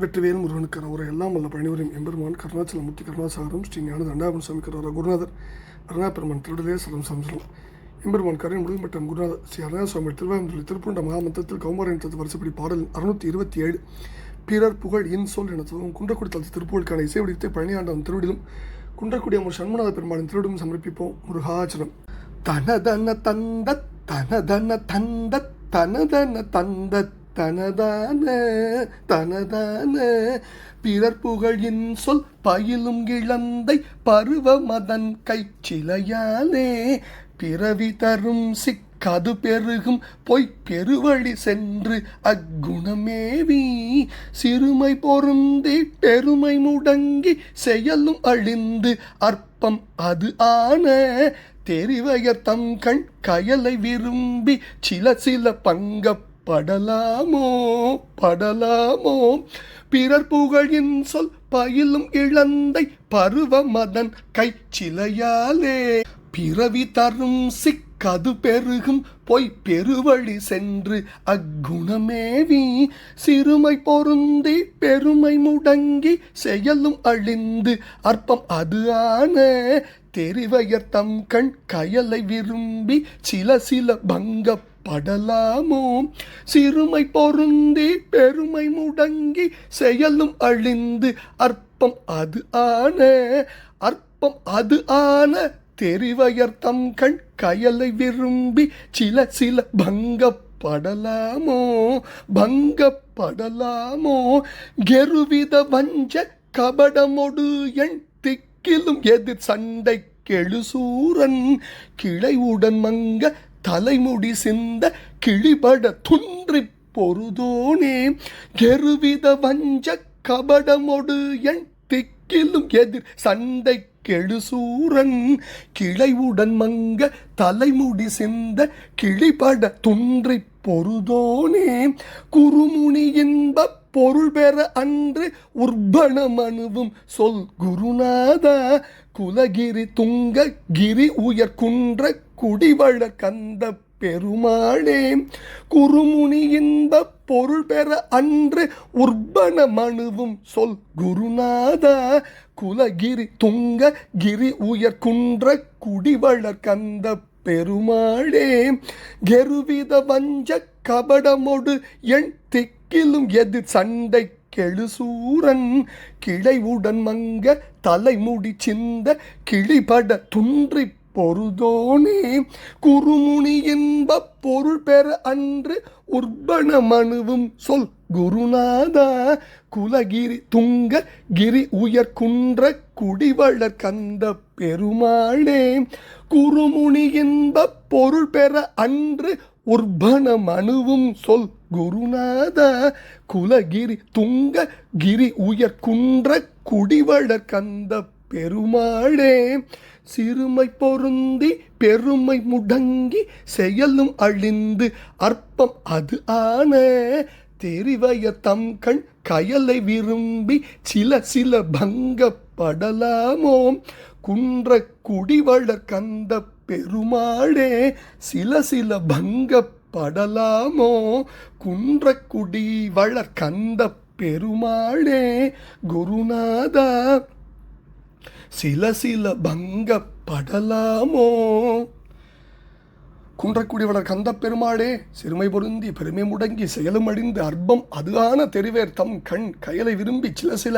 வெற்றிவேல் முருகனுக்கான உரை எல்லாம் வல்ல பணிவரையும் எம்பெருமான் கருணாச்சலமூர்த்தி கருணாசாகரம் ஸ்ரீ ஞான தண்டாபன் சாமி கருவாரா குருநாதர் அருணாபெருமான் திருடலே சலம் சம்சலம் எம்பெருமான் கரை முழுமைப்பட்டம் குருநாதர் ஸ்ரீ அருணாசுவாமி சுவாமி திருப்பூண்ட மகாமந்தத்தில் கௌமாரின் தத்து வருஷப்படி பாடல் அறுநூத்தி இருபத்தி ஏழு பிறர் புகழ் இன் சொல் என துவங்கும் குன்றக்குடி திருப்பூருக்கான இசை வடித்தை பழனியாண்டவன் திருவிடிலும் குன்றக்குடி அமர் சண்முநாத பெருமாளின் திருவிடும் சமர்ப்பிப்போம் முருகாச்சலம் தனதன தந்த தனதன தந்த தனதன தந்த தனதான தனதான. பிறர் புகழின் சொல் பயிலும் இழந்தை பருவ மதன் கைச்சிலையாலே. பிறவி தரும் சிக்கது பெருகும் பொய் பெருவழி சென்று அக்குணமேவி. சிறுமை பொருந்தி பெருமை முடங்கி செயலும் அழிந்து அற்பம் அது ஆன. தெரிவையர் தம் கண் கயலை விரும்பி சில சில பங்கப் படலாமோ படலாமோ? பிறர் புகழின் சொல் பயிலும் இழந்தை பருவ மதன் கை சிலையாலே பிறவி தரும் சிக்கது பெருகும் பொய் பெருவழி சென்று அக்குணமேவி. சிறுமை பொருந்தி பெருமை முடங்கி செயலும் அழிந்து அற்பம் அது ஆன. தெரிவையர் தம் கண் கயலை விரும்பி சில சில பங்கப் படலாமோ? சிறுமை பொருந்தி பெருமை முடங்கி செயலும் அழிந்து அற்பம் அது ஆன அற்பம் அது ஆன தெரிவயர் தம் கண் கயலை விரும்பி சில சில பங்கப்படலாமோ? பங்கப்படலாமோ? கெருவித வஞ்ச கபடமொடு எண் திக்கிலும் எதிர் சண்டை கெழுசூரன் கிளைவுடன் மங்க தலைமுடி சிந்த கிழிபட துன்றி பொருதோனே கெருவித வஞ்ச கபடமொடு என் திக்கிலும் எதிர் சண்டை கெழுசூரன். கிளைவுடன் மங்க தலைமுடி சிந்த கிழிபட துன்றி பொருதோனே குறுமுனி இன்ப பொருள் பெற அன்று உர்பணம் அணுவும் சொல் குருநாதா. குலகிரி துங்க கிரி உயர் குன்ற குடிவழ கந்த பெருமாளே குருமுனி இந்த பொருள் பெற அன்று உர்பண மனுவும் சொல் குருநாதா. குலகிரி துங்க கிரி உயர் குன்ற குடிவள கந்த பெருமாளே கெருவித வஞ்ச கபடமொடு எண் திக்கிலும் எதிர் சண்டை கெழுசூரன். கிளைவுடன் மங்க தலைமுடி சிந்த கிளிபட துன்றி பொருதோனே. குருமுனி என்ப பொருள் பெற அன்று உர்பண மனுவும் சொல் குருநாதா. குலகிரி துங்க கிரி உயர் குன்ற குடிவளர் கந்த பெருமாளே. குருமுனி என்ப பொருள் பெற அன்று உர்பண மனுவும் சொல் குருநாத. குலகிரி துங்க கிரி உயர் குன்ற குடிவளர் கந்த பெருமாளே சிறுமை பொருந்தி பெருமை முடங்கி செயலும் அழிந்து அற்பம் அது ஆன தெரிவைய தம் கண் கயலை விரும்பி சில சில பங்கப்படலாமோ? குன்ற குடிவளர் கந்த பெருமாளே சில சில பங்கப்படலாமோ? குன்ற குடி வளர் கந்த பெருமாளே குருநாதா சில சில பங்கப்படலாமோ குன்றக்குடிவளர் கந்த பெருமாளே சிறுமை பொருந்தி பெருமை முடங்கி செயலும் அழிந்து அற்பம் அதுதான தெரிவேர் தம் கண் கயலை விரும்பி சில சில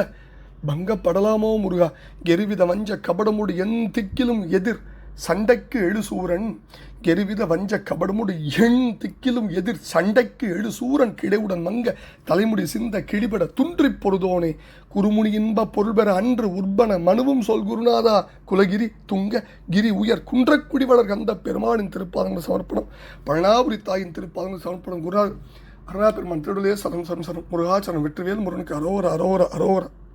பங்கப்படலாமோ முருகா? எருவித வஞ்ச கபடமுடு என் திக்கிலும் எதிர். சண்டைக்கு எழுசூரன் எருவித வஞ்ச கபடமுடி எண் திக்கிலும் எதிர் சண்டைக்கு எழுசூரன் கிடைவுடன் மங்க தலைமுடி சிந்த கிழிபட துன்றி பொருதோனே குருமுனி இன்ப பொருள் பெற அன்று உர்பன மனுவும் சொல் குருநாதா குலகிரி துங்க கிரி உயர் குன்றக்குடி வளர் கந்த பெருமானின் திருப்பாதங்கள் சமர்ப்பணம் பழனாபுரி தாயின் திருப்பாதங்கள் சமர்ப்பணம். குருநாதர் அருணா பெருமான் திருடலே சரம் சரம் சரம் முருகாச்சரம் வெற்றிவேல் முருகனுக்கு அரோர அரோர அரோர.